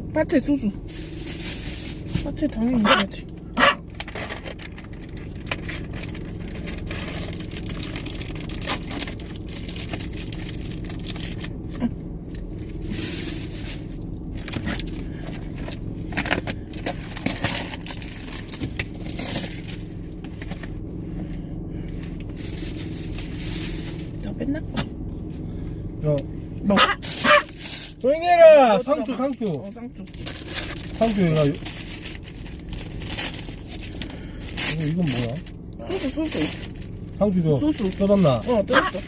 뭐야? 파채 소주. 파채 당연히 먹어야지. 너 뺐나? 야, 먹어. 조용히 해라! 상추, 상추. 어, 쌍주. 상추, 얘가. 이거, 이건 뭐야? 소주, 소주. 상추 줘. 소주. 뜯었나? 어, 뜯었어.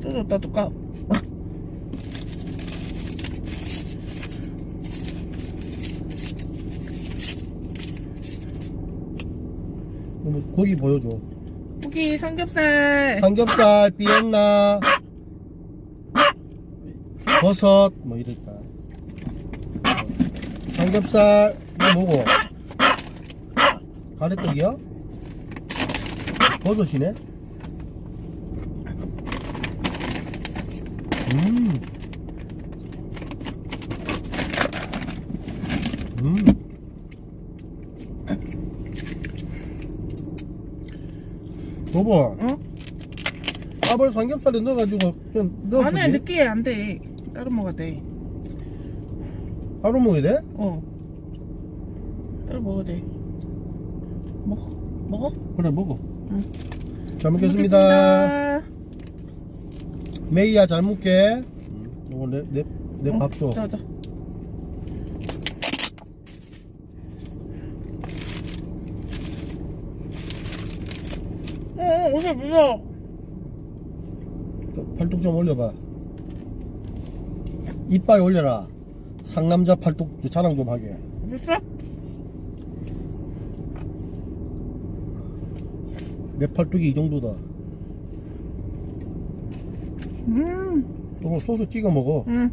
뜯었다, 뚜까. 이거 고기 보여줘. 고기 삼겹살. 삼겹살, 비엔나, 버섯, 뭐 이랬다. 삼겹살, 이거 뭐고? 가래떡이야? 버섯이네? 음. 음. 여보, 어? 밥을 삼겹살에 넣어가지고 그냥 넣어. 안에 느끼해, 안 돼. 따로 먹어야 돼. 바로 먹어야 돼? 어. 따로 먹어야 돼. 먹어. 먹어? 그래 먹어. 응. 잘 먹겠습니다. 먹겠습니다. 메이야 잘 먹게. 이거 내 내 내 어, 밥 줘. 자, 자. 묻어. 좀 팔뚝 좀 올려봐. 이빨 올려라. 상남자 팔뚝 자랑 좀 하게. 됐어? 내 팔뚝이 이 정도다. 음, 이거 소스 찍어 먹어. 음.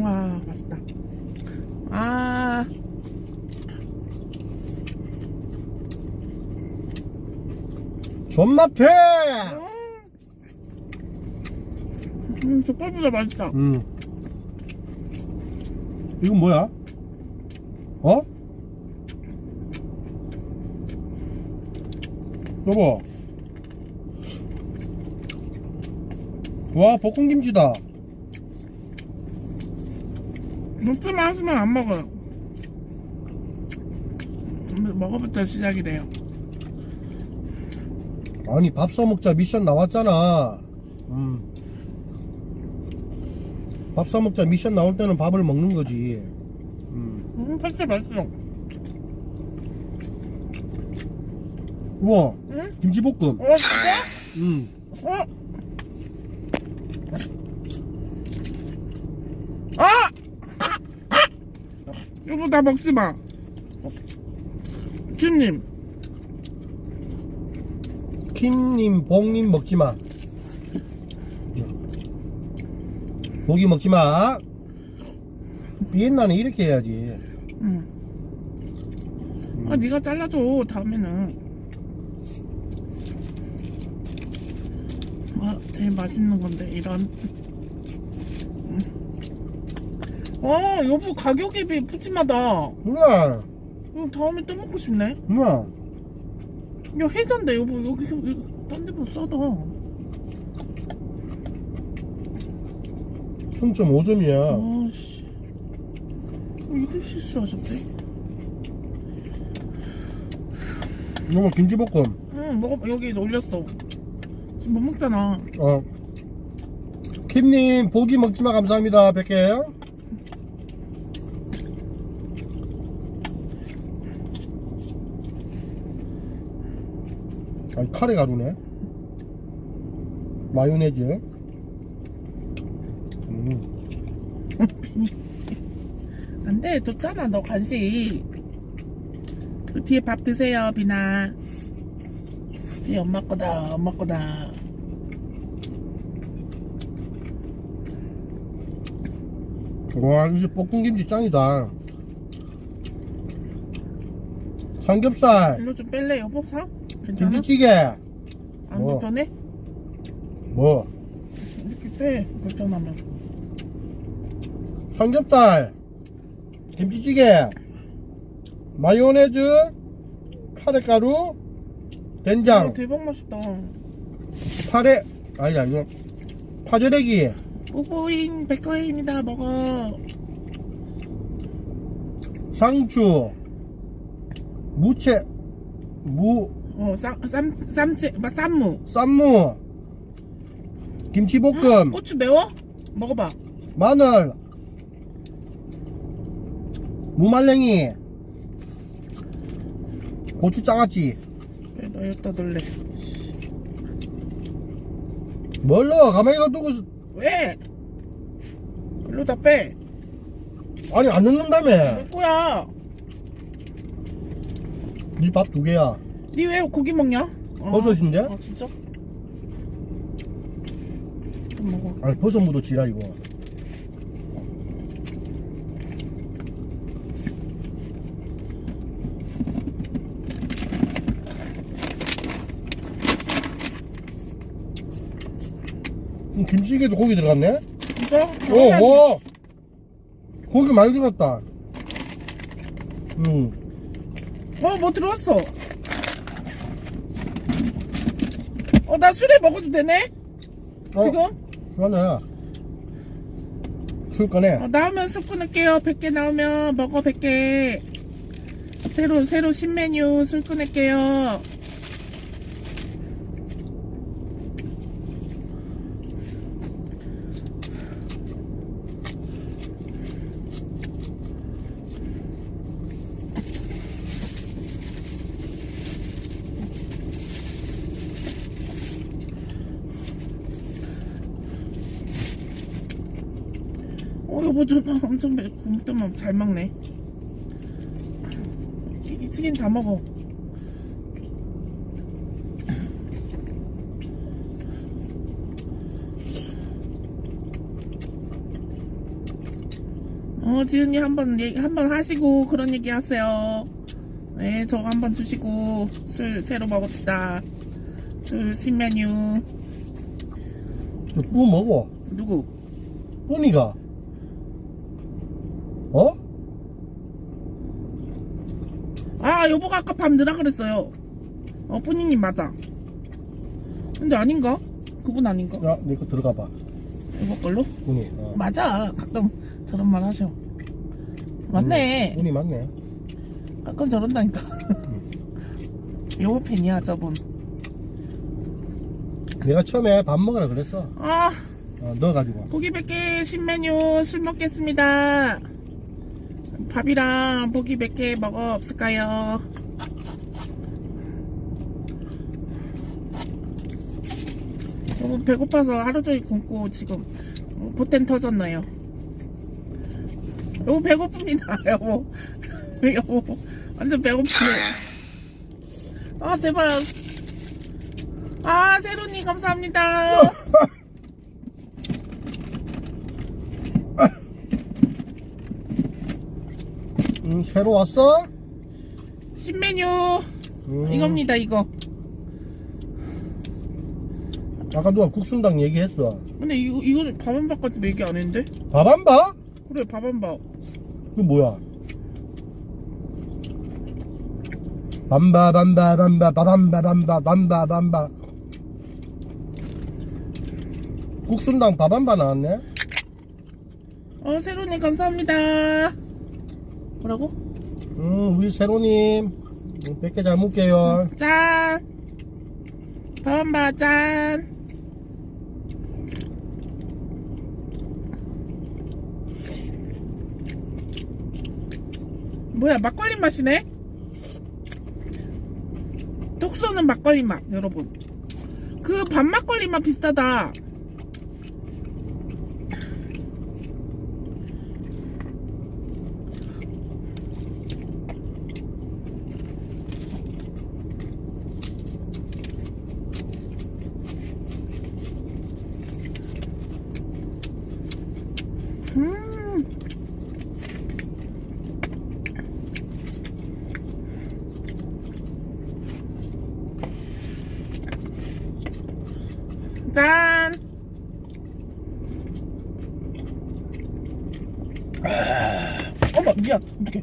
와, 맛있다. 아, 존맛해. 음, 족발보다 맛있다. 음. 이건 뭐야? 어? 여보. 와 볶음김치다. 먹지만 하시면 안 먹어요. 근데 먹어부터 시작이래요. 아니 밥 써먹자 미션 나왔잖아. 음. 밥 써먹자 미션 나올 때는 밥을 먹는 거지. 음. 음, 팔찌 맛있어. 우와 응? 김치볶음. 어, 진짜? 음. 어? 아! 여보, 나 먹지 마. 김님. 킴님 봉님 먹지 마. 고기 먹지 마. 비엔나는 이렇게 해야지. 응. 아, 네가 잘라줘, 다음에는. 아, 제일 맛있는 건데, 이런. 음. 어, 여보, 가격이 비 푸짐하다. 누나, 이거 다음에 또 먹고 싶네. 누나. 야, 회사인데, 여보, 여기, 여기 딴 데보다 싸다. 0.5점이야. 아씨. 이런 실수를 하셨대? 이거 김치볶음. 응, 먹어, 여기 올렸어. 지금 못 먹잖아. 어. 킴님, 고기 먹지 마. 감사합니다. 100개. 아, 카레 가루네. 마요네즈. 음. 안 돼, 좋잖아, 너 간식. 그 뒤에 밥 드세요, 비나. 뒤에 엄마 거다, 엄마 거다. 와, 이제 볶음김치 짱이다. 삼겹살. 일로 좀 뺄래, 여보? 사? 괜찮아? 김치찌개. 안 뭐? 불편해? 뭐? 이렇게 빼. 불편하면. 삼겹살. 김치찌개. 마요네즈. 카레가루. 된장. 아, 대박 맛있다. 파래. 아니 아니 파절애기. 오보인 백과입니다. 먹어. 상추. 무채. 무 어 쌈, 쌈, 쌈채, 막 쌈무. 쌈무. 김치볶음. 고추 매워? 먹어봐. 마늘. 무말랭이. 고추 장아찌. 그래 너 여기다 넣을래? 뭘 넣어? 가만히 놔두고 있어. 왜? 일로 다 빼. 아니 안 넣는다며. 내 거야. 니 밥 두 개야 니 왜 고기 먹냐? 어. 버섯인데? 아 진짜? 좀 먹어. 아니 버섯 무도 지랄이고 음, 김치찌개도 고기 들어갔네? 진짜? 오, 오! 고기 많이 들어갔다. 음, 어 뭐 들어왔어? 어 나 술에 먹어도 되네? 어, 지금? 그러네. 술 꺼내. 어, 나오면 술 끊을게요. 100개 나오면 먹어 100개. 새로 새로 신메뉴 술 끊을게요. 어 여보 좀 엄청 매- 곰때만 잘 먹네. 이- 이 튀김 다 먹어. 어 지은이 한번 얘기 한번 하시고 그런 얘기 하세요. 네 저거 한번 주시고 술 새로 먹읍시다. 술 신메뉴 또 먹어. 누구? 뿌니가. 어? 아 여보가 아까 밤 늦라 그랬어요 어 뿌니님 맞아 근데 아닌가? 그분 아닌가? 야, 내 거 들어가 봐. 여보 걸로? 뿌니. 어. 맞아 가끔 저런 말 하셔 맞네 뿌니 맞네. 가끔 저런다니까 여보 팬이야 저분 내가 처음에 밥 먹으라 그랬어. 아 어, 넣어가지고. 고기 100개 신메뉴 술 먹겠습니다 밥이랑 고기 100개 먹어 없을까요? 너무 배고파서 하루 종일 굶고 지금 어, 포텐 터졌나요? 여보 배고픕니다 여보 여보 완전 배고프네 아 제발 아 세로님 감사합니다 음, 새로 왔어? 신메뉴 음, 이겁니다 이거 아까 누가 국순당 얘기했어. 근데 이거 이거 밥한 밥까지 얘기 안 했는데 밥 안 봐? 그래 밥한 밥 그 뭐야? 밤바 밤바 밤바 바밤바 밤바 밤바 밤바 국순당 밥한바 나왔네? 어 세로님 감사합니다 뭐라고? 음 우리 세로님. 100개 잘 먹게요. 짠. 밥한 밥짠. 뭐야 막걸리 맛이네? 톡 쏘는 막걸리 맛 여러분. 그 밥 막걸리 맛 비슷하다 음 짠! 어머, 미안. 어떡해.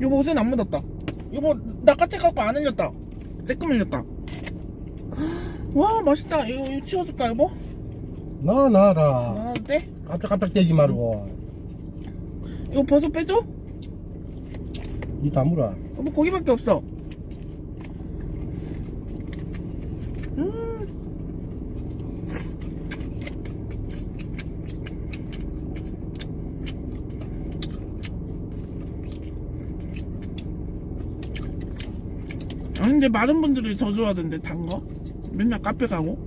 여보, 옷엔 안 묻었다. 여보, 나 까치 갖고 안 흘렸다. 쬐끔 흘렸다. 와, 맛있다. 이거, 이거 치워줄까, 여보? 나 나라 아, 어때? 깜짝깜짝 대지 말고 이거 버섯 빼줘? 이 다물어 여보, 고기밖에 없어. 음. 아니 근데 마른 분들이 더 좋아하던데 단 거? 맨날 카페 가고?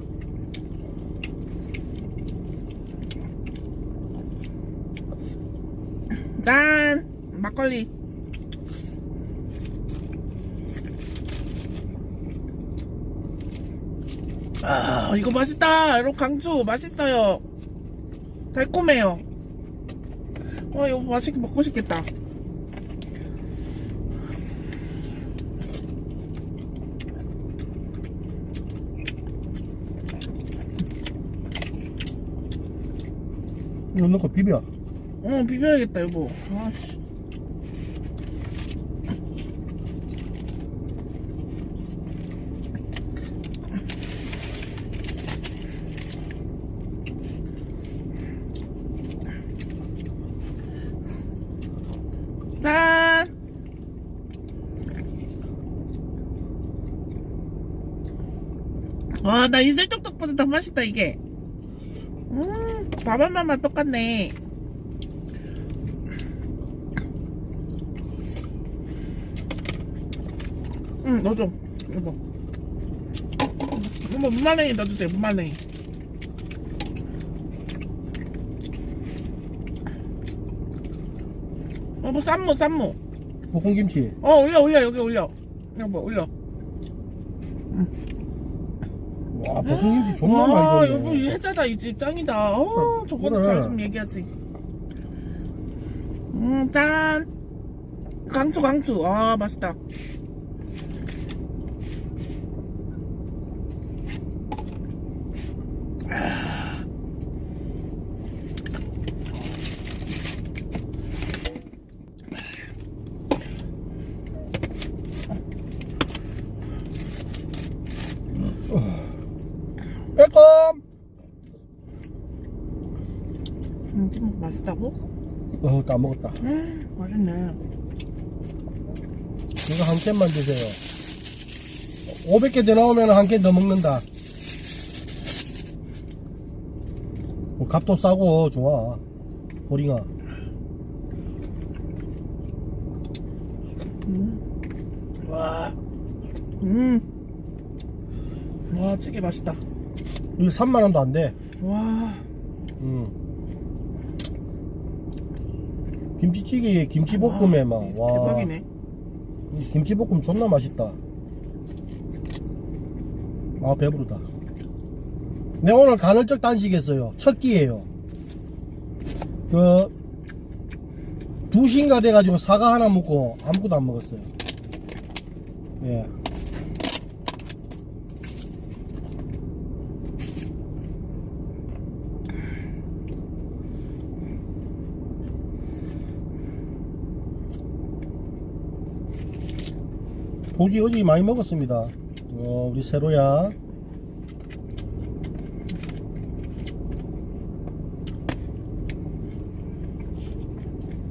짠! 막걸리. 아 이거 맛있다! 여러분 강주 맛있어요. 달콤해요. 와 이거 맛있게 먹고 싶겠다 이거 넣고 비벼 어 비벼야겠다 여보 아씨 짠! 와, 나 이슬떡떡보다 더 맛있다, 이게. 음, 밥한 맛만 똑같네. 응, 넣어줘. 이거. 이거 무말랭이 넣어주세요, 무말랭이. 여보, 쌈무, 쌈무. 볶음김치 어, 올려, 올려, 여기 올려. 여보, 올려. 와 볶음김치 존나 와, 많이 여보, 이 줬네 해자다, 이집 짱이다. 어, 저번에 그래. 잘 좀 얘기하지. 음, 짠. 강추, 강추. 아, 맛있다. 빼꼼 음, 좀 맛있다고? 어 까먹었다 음, 맛있네. 이거 한 캔만 드세요 500개 더 나오면 한 캔 더 먹는다 뭐 값도 싸고 좋아 보링아 와. 음. 와, 찌개 맛있다. 이거 3만원도 안 돼 와. 음. 김치찌개에 김치볶음에 막, 이 와. 대박이네. 김치볶음 존나 맛있다. 아, 배부르다. 내 오늘 간헐적 단식했어요. 첫 끼예요. 그, 2시인가 돼가지고 사과 하나 먹고 아무것도 안 먹었어요. 예. 고기 어제 많이 먹었습니다. 어, 우리 세로야.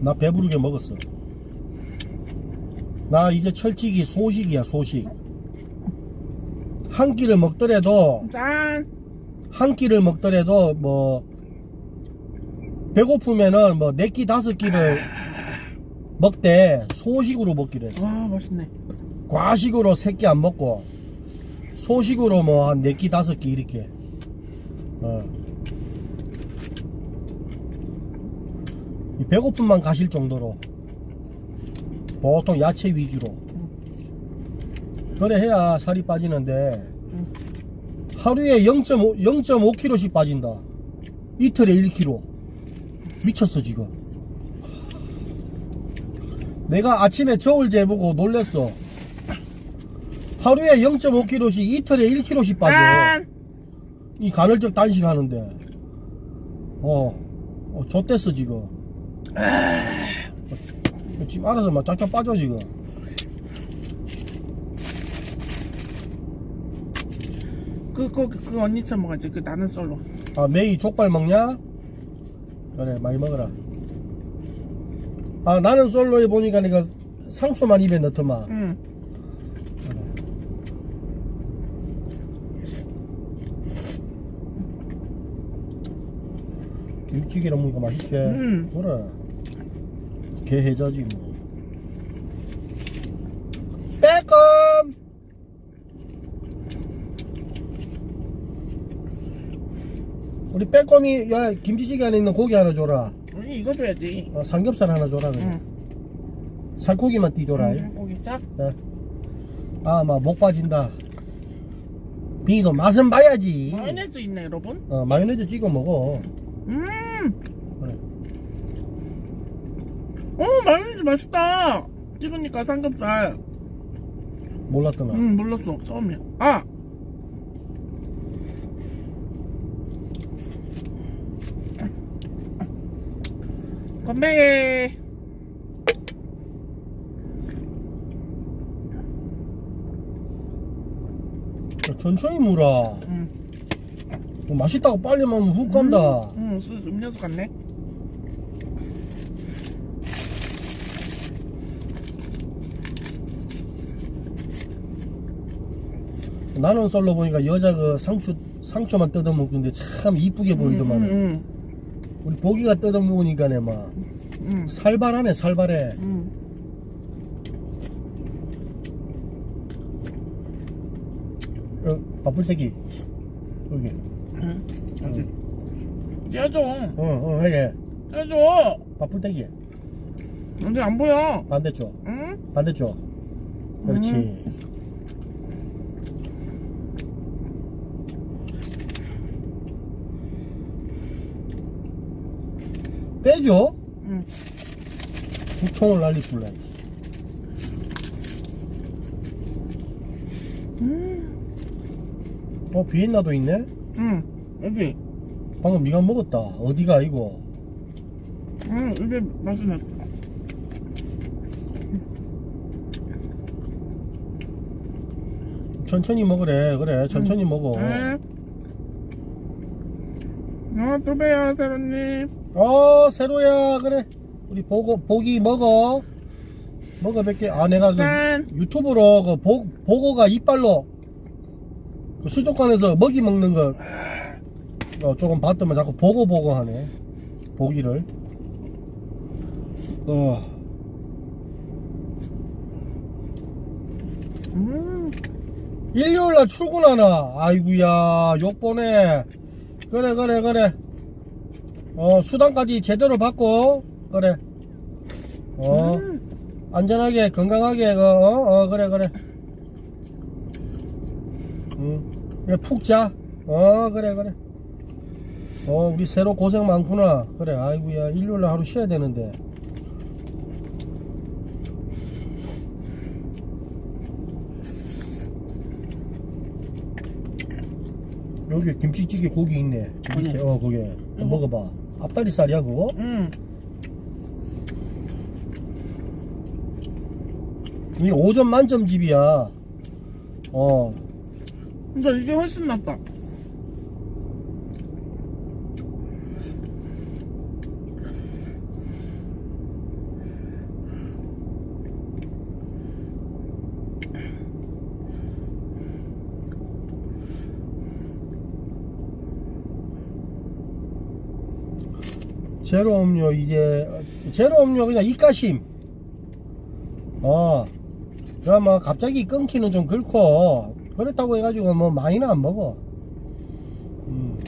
나 배부르게 먹었어. 나 이제 철칙이 소식이야, 소식. 한 끼를 먹더라도, 짠. 한 끼를 먹더라도, 뭐, 배고프면은 뭐, 네 끼, 다섯 끼를 먹되, 소식으로 먹기로 했어. 와, 맛있네. 과식으로 세끼안 먹고 소식으로 뭐한네끼 다섯 끼 이렇게. 어. 이 배고픔만 가실 정도로 보통 야채 위주로. 그래 해야 살이 빠지는데 하루에 0.5, 0.5kg씩 빠진다. 이틀에 1kg 미쳤어 지금. 내가 아침에 저울 재보고 놀랬어 하루에 0.5kg씩 이틀에 1kg씩 빠져 짠. 이 간헐적 단식 하는데 어, 어 좆됐어 지금 어, 지금 알아서 막 쫙쫙 빠져 지금 그, 그, 그 언니처럼 먹어야지. 그 나는 솔로. 아 메이 족발 먹냐? 그래 많이 먹어라 아 나는 솔로에 보니까 내가 상추만 입에 넣더만 응. 김치 찌개랑 먹으니까 맛있지? 음. 그래 게해자지 뭐 빼꼼 우리 빼꼼이 야 김치찌개 안에 있는 고기 하나 줘라 언니 이거 줘야지. 어, 삼겹살 하나 줘라 그래 응. 살코기만 띄줘라 응, 고기 짜? 아막 목 빠진다 빙이도 맛은 봐야지 마요네즈 있네, 여러분. 어, 마요네즈 찍어 먹어 음. 그래. 어, 마요네즈 맛있다. 찍으니까 삼겹살. 몰랐더나 응, 몰랐어. 처음이야. 아! 건배! 천천히 물어 응. 뭐 맛있다고 빨리 먹으면 훅 간다 응, 술 음료수 같네. 나는 썰러 보니까 여자 그 상추 상추만 뜯어 먹는데 참 이쁘게 보이더만 응, 우리 보기가 뜯어 먹으니까네 막 응, 살발하네 살발해 응. 어, 바쁠 때기 여기 응. 어디? 떼줘. 어어 여기 떼줘. 바쁠 때기 근데 안 보여. 반대쪽 응? 반대쪽 그렇지 음. 빼줘 응. 두통을 날리 불라 음. 어 비엔나도 있네 응. 여기. 방금 네가 먹었다. 어디가 이거? 응, 이게 맛있네. 천천히 먹으래. 그래 천천히 먹어. 응. 어, 또 봬요, 세로님. 어 세로야 그래. 우리 보고 보기 먹어. 먹어 몇 개 아 내가 그 짠. 유튜브로 그 보, 보고가 이빨로 그 수족관에서 먹이 먹는 거 어, 조금 봤더만 자꾸 보고 보고 하네. 보기를. 어. 음. 일요일날 출근하나? 아이구야 욕보네 그래 그래 그래. 어 수당까지 제대로 받고. 그래. 어. 음. 안전하게 건강하게 그, 어, 어 그래 그래. 응 그래 푹자. 어 그래 그래 어 우리 새로 고생 많구나 그래 아이고야 일요일날 하루 쉬어야 되는데 여기 김치찌개 고기 있네 어디? 어 거기 이거? 먹어봐 앞다리살이야 그거? 응. 이게 5점 만점 집이야. 어. 근데 이게 훨씬 낫다. 제로 음료 이제 제로 음료 그냥 입가심. 어. 그럼 뭐 갑자기 끊기는 좀 그렇고 그렇다고 해가지고 뭐 많이는 안 먹어. 음.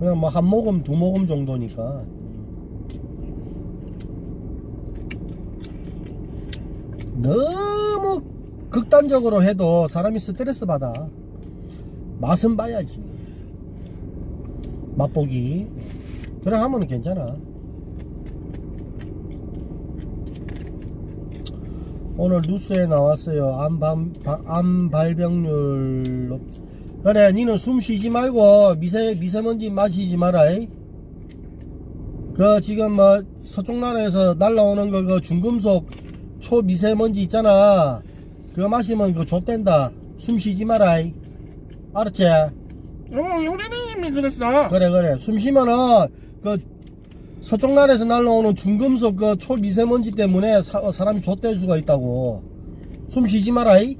그냥 뭐 한 모금 두 모금 정도니까. 너무 극단적으로 해도 사람이 스트레스 받아. 맛은 봐야지. 맛보기. 그래 하면은 괜찮아. 오늘 뉴스에 나왔어요. 암, 발, 암 발병률 높- 그래 니는 숨 쉬지 말고 미세 미세먼지 마시지 마라 이. 그 지금 뭐 서쪽 나라에서 날라오는 거 그 중금속 초미세먼지 있잖아 그거 마시면 그거 좆된다 숨 쉬지 마라 이. 알았지? 어, 요리님이 그랬어. 그래 그래 숨 쉬면은 그 서쪽 나라에서 날라오는 중금속 그 초미세먼지 때문에 사, 사람이 좆될 수가 있다고. 숨 쉬지 마라 이.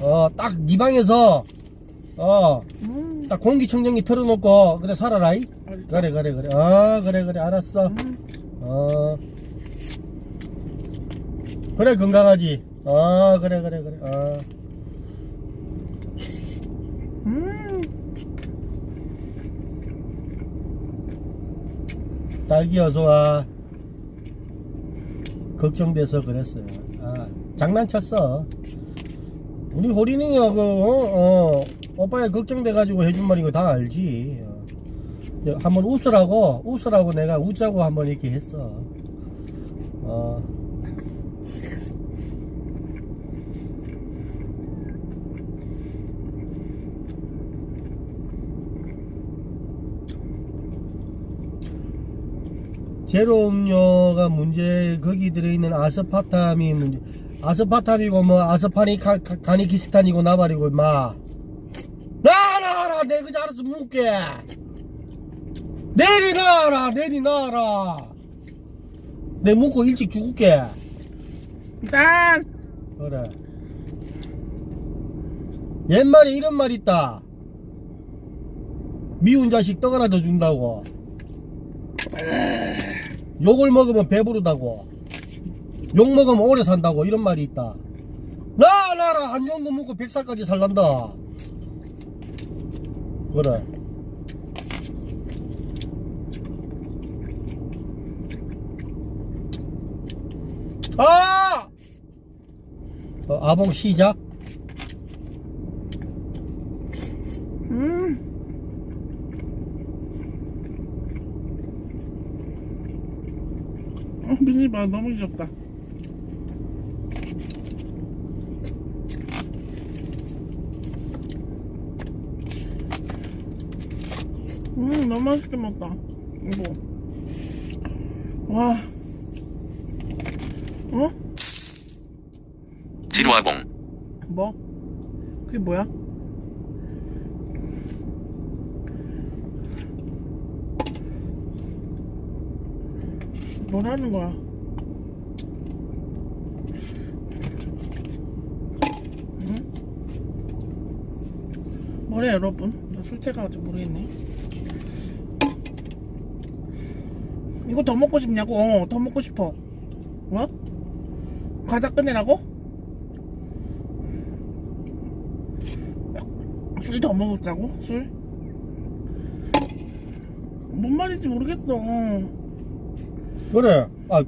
어딱 네 방에서 어 음, 딱 공기청정기 틀어놓고 그래 살아라 이. 알겠다. 그래 그래 그래. 아 그래 그래. 알았어. 음, 어. 그래 건강하지. 아 그래 그래 그래. 아. 음. 딸기 어서와 걱정돼서 그랬어요. 아 장난쳤어. 우리 호린이가 그 어, 어, 오빠야 걱정돼가지고 해준 말인 거 다 알지. 어. 한번 웃으라고 웃으라고 내가 웃자고 한번 이렇게 했어. 어 제로 음료가 문제 거기 들어있는 아스파탐이 문제 아스파탐이고 뭐 아스파니 카, 카, 가니키스탄이고 나발이고 임마. 나라라! 내 그저 알아서 묵게! 내리 나라 내리 나라! 내 묵고 일찍 죽을게. 짠! 그래. 옛말에 이런 말 있다. 미운 자식 떡 하나 더 준다고 욕을 먹으면 배부르다고. 욕 먹으면 오래 산다고. 이런 말이 있다. 나 나라 한 정도 먹고 백살까지 살란다. 그래. 아! 어, 아봉 시작 음. 어, 미니바 너무 귀엽다. 음, 너무 맛있게 먹다. 이거. 와. 어? 지루아봉 뭐? 그게 뭐야? 뭐라는 거야? 응? 뭐래 여러분? 나 술취가지고 모르겠네. 이거 더 먹고 싶냐고? 어, 더 먹고 싶어. 뭐? 과자 꺼내라고? 술 더 먹었다고? 술? 뭔 말인지 모르겠어. 그래. 아.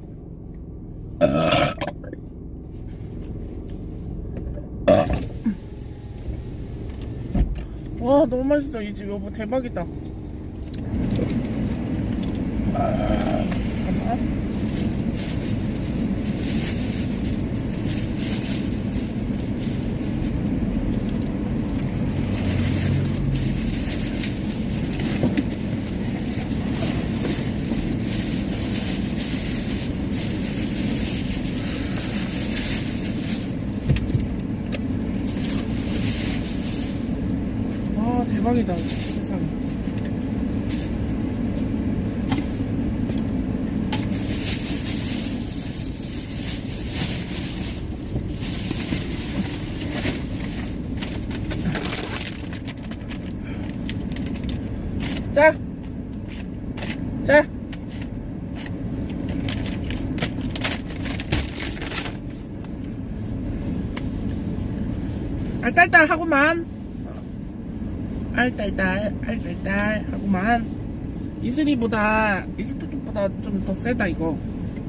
와 너무 맛있어. 이 집 여보 대박이다. 아, 잠깐만. 와 대박이다 세상에. 자, 자. 알딸딸 하고만. 알딸딸, 알딸딸 하고만. 이슬이보다, 이슬뚜뚜보다 좀 더 세다, 이거.